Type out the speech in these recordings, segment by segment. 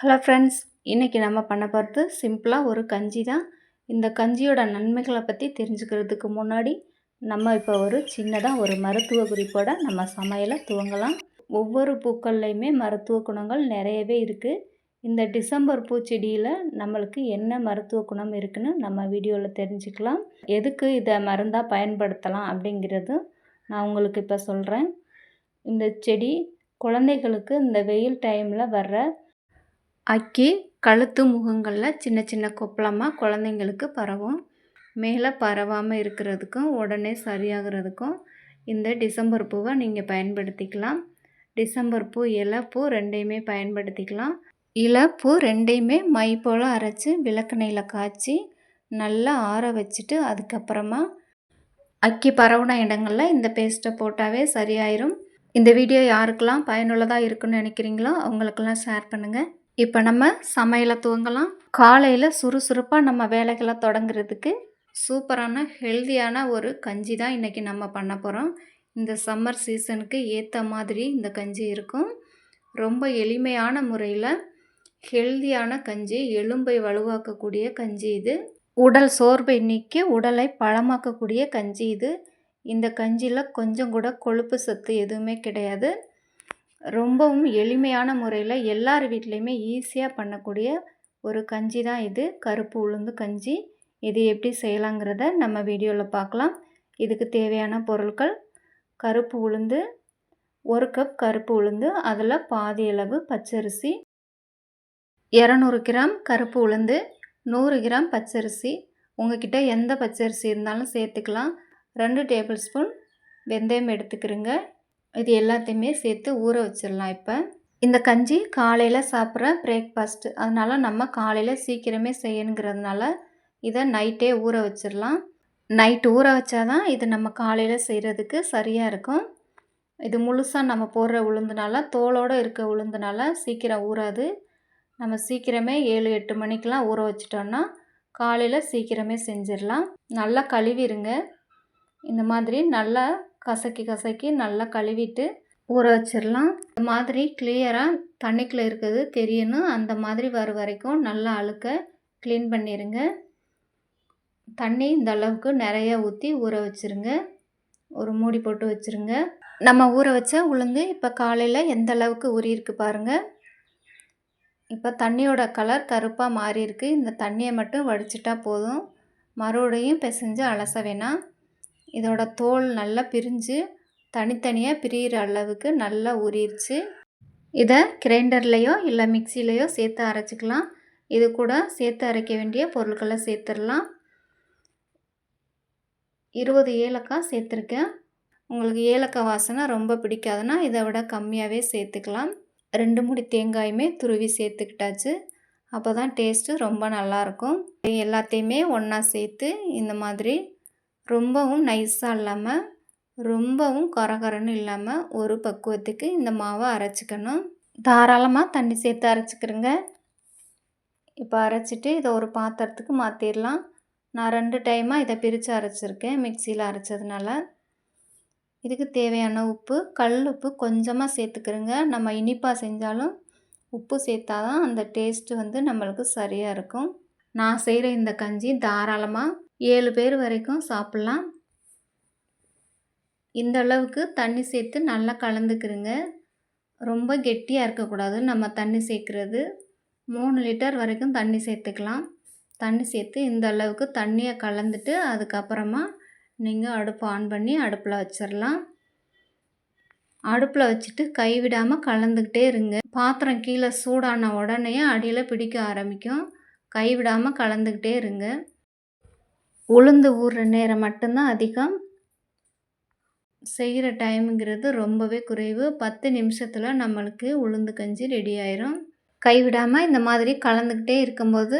Hello friends இன்றைக்கி நம்ம பண்ண போகிறது சிம்பிளாக ஒரு கஞ்சி தான். இந்த கஞ்சியோட நன்மைகளை பற்றி தெரிஞ்சுக்கிறதுக்கு முன்னாடி நம்ம இப்போ ஒரு சின்னதாக ஒரு மருத்துவ குறிப்போட நம்ம சமையலை துவங்கலாம். ஒவ்வொரு பூக்கள்லையுமே மருத்துவ குணங்கள் நிறையவே இருக்குது இந்த டிசம்பர் பூச்செடியில் நம்மளுக்கு என்ன மருத்துவ குணம் இருக்குன்னு நம்ம வீடியோவில் தெரிஞ்சுக்கலாம். எதுக்கு இதை மருந்தாக பயன்படுத்தலாம் அப்படிங்கிறது நான் உங்களுக்கு இப்போ சொல்கிறேன் இந்த செடி குழந்தைகளுக்கு இந்த வெயில் டைமில் வர்ற அக்கி கழுத்து முகங்களில் சின்ன சின்ன கொப்பளமாக குழந்தைங்களுக்கு பரவும். மேலே பரவாமல் இருக்கிறதுக்கும் உடனே சரியாகிறதுக்கும் இந்த டிசம்பர் பூவை நீங்கள் பயன்படுத்திக்கலாம். டிசம்பர் பூ இலை பூ ரெண்டையுமே பயன்படுத்திக்கலாம். இலை பூ ரெண்டையுமே மை போல் அரைச்சி விளக்கெண்ணெயில் காய்ச்சி நல்லா ஆற வச்சுட்டு அதுக்கப்புறமா அக்கி பரவுன இடங்களில் இந்த பேஸ்ட்டை போட்டாவே சரியாயிரும். இந்த வீடியோ யாருக்கெல்லாம் பயனுள்ளதாக இருக்குன்னு நினைக்கிறீங்களோ அவங்களுக்கெல்லாம் ஷேர் பண்ணுங்கள் இப்போ நம்ம சமையலை துவங்கலாம். காலையில் சுறுசுறுப்பாக நம்ம வேலைகளை தொடங்குறதுக்கு சூப்பரான ஹெல்தியான ஒரு கஞ்சி தான் இன்றைக்கி நம்ம பண்ண போகிறோம் இந்த சம்மர் சீசனுக்கு ஏற்ற மாதிரி இந்த கஞ்சி இருக்கும். ரொம்ப எளிமையான முறையில் ஹெல்தியான கஞ்சி எலும்பை வலுவாக்கக்கூடிய கஞ்சி இது. உடல் சோர்வை நீக்கி உடலை பழமாக்கக்கூடிய கஞ்சி இது. இந்த கஞ்சியில் கொஞ்சம் கூட கொழுப்பு சத்து எதுவுமே கிடையாது. ரொம்பவும் எளிமையான முறையில் எல்லார் வீட்லேயுமே ஈஸியாக பண்ணக்கூடிய ஒரு கஞ்சி தான் இது. கருப்பு உளுந்து கஞ்சி. இது எப்படி செய்யலாங்கிறத நம்ம வீடியோவில் பார்க்கலாம் இதுக்கு தேவையான பொருட்கள் கருப்பு உளுந்து ஒரு கப் கருப்பு உளுந்து அதில் பாதி அளவு பச்சரிசி இரநூறு கிராம் கருப்பு உளுந்து நூறு கிராம் பச்சரிசி. உங்ககிட்ட எந்த பச்சரிசி இருந்தாலும் சேர்த்துக்கலாம். ரெண்டு டேபிள் ஸ்பூன் வெந்தயம் எடுத்துக்கிறோங்க. இது எல்லாத்தையுமே சேர்த்து ஊற வச்சிடலாம் இப்போ. இந்த கஞ்சி காலையில் சாப்பிட்ற பிரேக்ஃபாஸ்ட்டு அதனால் நம்ம காலையில் சீக்கிரமே செய்யணுங்கிறதுனால இதை நைட்டே ஊற வச்சிடலாம். நைட் ஊற வச்சா தான் இது நம்ம காலையில் செய்கிறதுக்கு சரியாக இருக்கும். இது முழுசாக நம்ம போடுற உளுந்துனால தோலோடு இருக்க உளுந்துனால சீக்கிரம் ஊறாது. நம்ம சீக்கிரமே ஏழு எட்டு மணிக்கெலாம் ஊற வச்சிட்டோன்னா காலையில் சீக்கிரமே செஞ்சிடலாம். நல்லா கழுவிடுங்க இந்த மாதிரி நல்லா கசக்கி கசக்கி நல்லா கழுவிட்டு ஊற வச்சிடலாம். இந்த மாதிரி கிளியராக தண்ணிக்குள்ளே இருக்கிறது தெரியணும். அந்த மாதிரி வர வரைக்கும் நல்லா அழுக்க க்ளீன் பண்ணிடுங்க தண்ணி இந்த அளவுக்கு நிறைய ஊற்றி ஊற வச்சுருங்க. ஒரு மூடி போட்டு வச்சுருங்க. நம்ம ஊற வச்ச உளுந்து இப்போ காலையில் எந்த அளவுக்கு ஊறியிருக்கு பாருங்கள் இப்போ தண்ணியோட கலர் கருப்பாக மாறியிருக்கு இந்த தண்ணியை மட்டும் வடிச்சிட்டா போதும். மறுபடியும் பிசைஞ்சு அலச வேணாம். இதோட தோல் நல்லா பிரிஞ்சு தனித்தனியாக பிரிகிற அளவுக்கு நல்லா ஊறிடுச்சு இதை கிரைண்டர்லேயோ இல்லை மிக்சிலேயோ சேர்த்து அரைச்சிக்கலாம். இது கூட சேர்த்து அரைக்க வேண்டிய பொருட்களை சேர்த்துடலாம். இருபது ஏலக்காய் சேர்த்துருக்கேன். உங்களுக்கு ஏலக்காய் வாசனை ரொம்ப பிடிக்காதுன்னா இதை விட கம்மியாகவே சேர்த்துக்கலாம். ரெண்டு மூடி தேங்காயுமே துருவி சேர்த்துக்கிட்டாச்சு. அப்போ தான் டேஸ்ட்டு ரொம்ப நல்லாயிருக்கும் எல்லாத்தையுமே ஒன்றா சேர்த்து இந்த மாதிரி ரொம்பவும் நைஸாக இல்லாமல் ரொம்பவும் கரகரன்னு இல்லாமல் ஒரு பக்குவத்துக்கு இந்த மாவை அரைச்சிக்கணும். தாராளமாக தண்ணி சேர்த்து அரைச்சிக்கிறேங்க. இப்போ அரைச்சிட்டு இதை ஒரு பாத்திரத்துக்கு மாற்றிடலாம் நான் ரெண்டு டைமாக இதை பிரித்து அரைச்சிருக்கேன் மிக்சியில் அரைச்சதுனால. இதுக்கு தேவையான உப்பு கல் உப்பு கொஞ்சமாக சேர்த்துக்கிறேங்க. நம்ம இனிப்பாக செஞ்சாலும் உப்பு சேர்த்தா தான் அந்த டேஸ்ட்டு வந்து நம்மளுக்கு சரியாக இருக்கும். நான் செய்கிற இந்த கஞ்சி தாராளமாக ஏழு பேர் வரைக்கும் சாப்பிட்லாம். இந்த அளவுக்கு தண்ணி சேர்த்து நல்லா கலந்துக்கிறங்க ரொம்ப கெட்டியாக இருக்கக்கூடாது. நம்ம தண்ணி சேர்க்குறது. மூணு லிட்டர் வரைக்கும் தண்ணி சேர்த்துக்கலாம். தண்ணி சேர்த்து இந்த அளவுக்கு தண்ணியை கலந்துட்டு அதுக்கப்புறமா நீங்கள் அடுப்பு ஆன் பண்ணி அடுப்பில் வச்சிடலாம் அடுப்பில் வச்சுட்டு கைவிடாமல் கலந்துக்கிட்டே இருங்க. பாத்திரம் கீழே சூடான உடனே அடியில் பிடிக்க ஆரம்பிக்கும். கைவிடாமல் கலந்துக்கிட்டே இருங்க. உளுந்து ஊறுற நேரம் மட்டும்தான் அதிகம். செய்கிற டைமுங்கிறது ரொம்பவே குறைவு. பத்து நிமிஷத்தில் நம்மளுக்கு உளுந்து கஞ்சி ரெடி ஆயிரும். கைவிடாமல் இந்த மாதிரி கலந்துக்கிட்டே இருக்கும்போது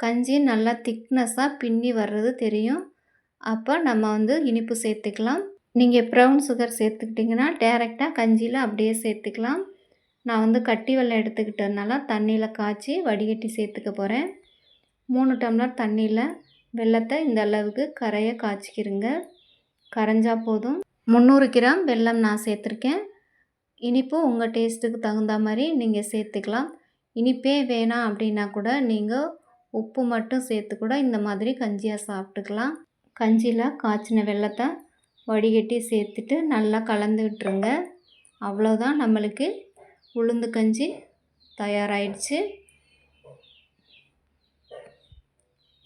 கஞ்சி நல்லா திக்னஸாக பின்னி வர்றது தெரியும். அப்போ நம்ம வந்து இனிப்பு சேர்த்துக்கலாம். நீங்கள் ப்ரௌன் சுகர் சேர்த்துக்கிட்டிங்கன்னா டேரெக்டாக கஞ்சியில் அப்படியே சேர்த்துக்கலாம். நான் வந்து கட்டி வெள்ளம் எடுத்துக்கிட்டதுனால தண்ணியில் காய்ச்சி வடிகட்டி சேர்த்துக்க போகிறேன் மூணு டம்ளர் தண்ணியில் வெள்ளத்தை இந்த அளவுக்கு கரையை காய்ச்சிக்கிருங்க. கரைஞ்சா போதும். முந்நூறு கிராம் வெல்லம் நான் சேர்த்துருக்கேன். இனிப்பு உங்கள் டேஸ்ட்டுக்கு தகுந்த மாதிரி நீங்கள் சேர்த்துக்கலாம். இனிப்பே வேணாம் அப்படின்னா கூட நீங்கள் உப்பு மட்டும் சேர்த்து கூட இந்த மாதிரி கஞ்சியாக சாப்பிட்டுக்கலாம். கஞ்சியில் காய்ச்சின வெள்ளத்தை வடிகட்டி சேர்த்துட்டு நல்லா கலந்து விட்டுருங்க. அவ்வளோதான் நம்மளுக்கு உளுந்து கஞ்சி தயாராகிடுச்சு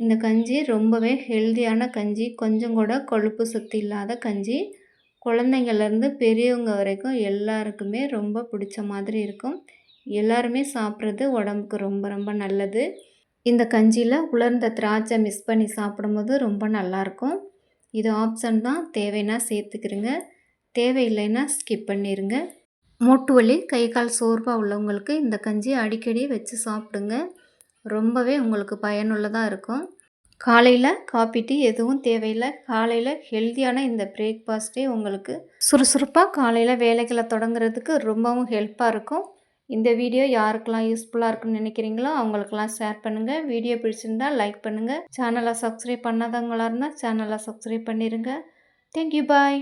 இந்த கஞ்சி ரொம்பவே ஹெல்தியான கஞ்சி. கொஞ்சம் கூட கொழுப்பு சத்து இல்லாத கஞ்சி. குழந்தைங்கள்லேருந்து பெரியவங்க வரைக்கும் எல்லாருக்குமே ரொம்ப பிடிச்ச மாதிரி இருக்கும். எல்லாருமே சாப்பிட்றது உடம்புக்கு ரொம்ப ரொம்ப நல்லது. இந்த கஞ்சியில் உலர்ந்த திராட்சை மிஸ் பண்ணி சாப்பிடும்போது ரொம்ப நல்லாயிருக்கும் இது ஆப்ஷன் தான். தேவைன்னா சேர்த்துக்கிறங்க தேவையில்லைன்னா ஸ்கிப் பண்ணிடுங்க மூட்டு வலி கை கால் சோர்வாக உள்ளவங்களுக்கு இந்த கஞ்சி அடிக்கடி வச்சு சாப்பிடுங்க. ரொம்பவே உங்களுக்கு பயனுள்ளதாக இருக்கும். காலையில் காப்பி டீ எதுவும் தேவையில்லை. காலையில் ஹெல்த்தியான இந்த பிரேக்ஃபாஸ்ட்டே உங்களுக்கு சுறுசுறுப்பாக காலையில் வேலைகளை தொடங்குறதுக்கு ரொம்பவும் ஹெல்ப்பாக இருக்கும். இந்த வீடியோ யாருக்கெல்லாம் யூஸ்ஃபுல்லாக இருக்குன்னு நினைக்கிறீங்களோ அவங்களுக்கெல்லாம் ஷேர் பண்ணுங்கள் வீடியோ பிடிச்சிருந்தால் லைக் பண்ணுங்கள் சேனலை சப்ஸ்கிரைப் பண்ணாதவங்களாக இருந்தால் சேனலை சப்ஸ்கிரைப் பண்ணிடுங்க தேங்க்யூ பாய்